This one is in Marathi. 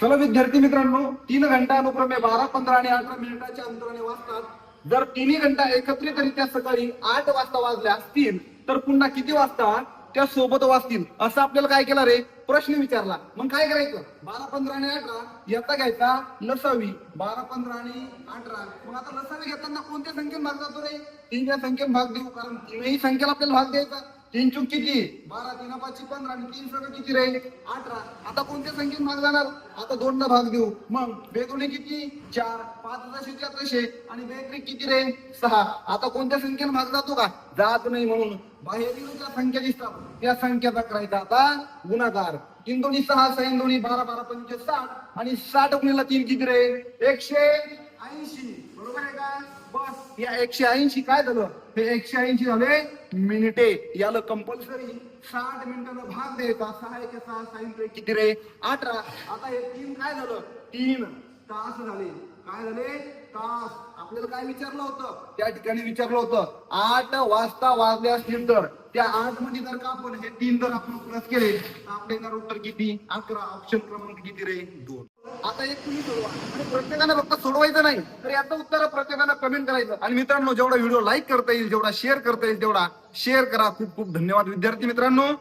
चला विद्यार्थी मित्रांनो तीन घंटा अनुक्रमे बारा पंधरा आणि अठरा मिनिटाच्या अंतराने वाजतात जर तिन्ही घंटा एकत्रितरित्या सकाळी आठ वाजता वाजल्या असतील तर पुन्हा किती वाजता? त्या सोबत वाजतील असं आपल्याला काय केलं रे? प्रश्न विचारला. मग काय करायचं? बारा पंधरा आणि अठरा याचा घ्यायचा लसावी बारा पंधरा आणि अठरा. मग आता लसावी घेताना कोणत्या संख्येने भाग जातो रे? तीनच्या संख्येने भाग देऊ कारण तीनही संख्येला आपल्याला भाग द्यायचा. तीन चूक किती? बारा तीन पाचशे पंधरा आणि तीन सगळं किती राहील अठरा. आता कोणत्या संख्येत भाग जाणार? आता दोनदा भाग देऊ. मग बेदोने किती? चार. पाच जसेच्या चारशे आणि बेत्रिक किती राहील सहा. आता कोणत्या संख्येने भाग जातो का? जात नाही म्हणून. बाहेरील संख्या दिसतात त्या संख्येचा करायचा आता गुणाकार. तीन दोन्ही सहा सहा दोन्ही बारा बारा पंचवीस साठ. आणि साठ गुणीला तीन किती राहील एकशे ऐंशी. या एकशे ऐंशी काय झालं? हे एकशे ऐंशी झाले मिनिटे. याला कंपल्सरी साठ मिनिटाला भाग द्यायचा. सहा एक सहा साईन किती रे? अठरा. आता हे तीन काय झालं? तीन तास झाले. काय झाले? तास. आपल्याला काय विचारलं होतं? त्या ठिकाणी विचारलं होतं. आठ वाजता वाजले असतील तर. त्या आठमध्ये जर का आपण हे तीन जर आपण प्लस केले तर आपले उत्तर किती? अकरा. ऑप्शन क्रमांक किती रे? दोन. आता एक तुम्ही सोडवा. आणि प्रत्येकाने फक्त सोडवायचं नाही तर याचं उत्तर प्रत्येकानं कमेंट करायचं. आणि मित्रांनो जेवढा व्हिडिओ लाईक करता येईल जेवढा शेअर करता येईल तेवढा शेअर करा. खूप खूप धन्यवाद विद्यार्थी मित्रांनो.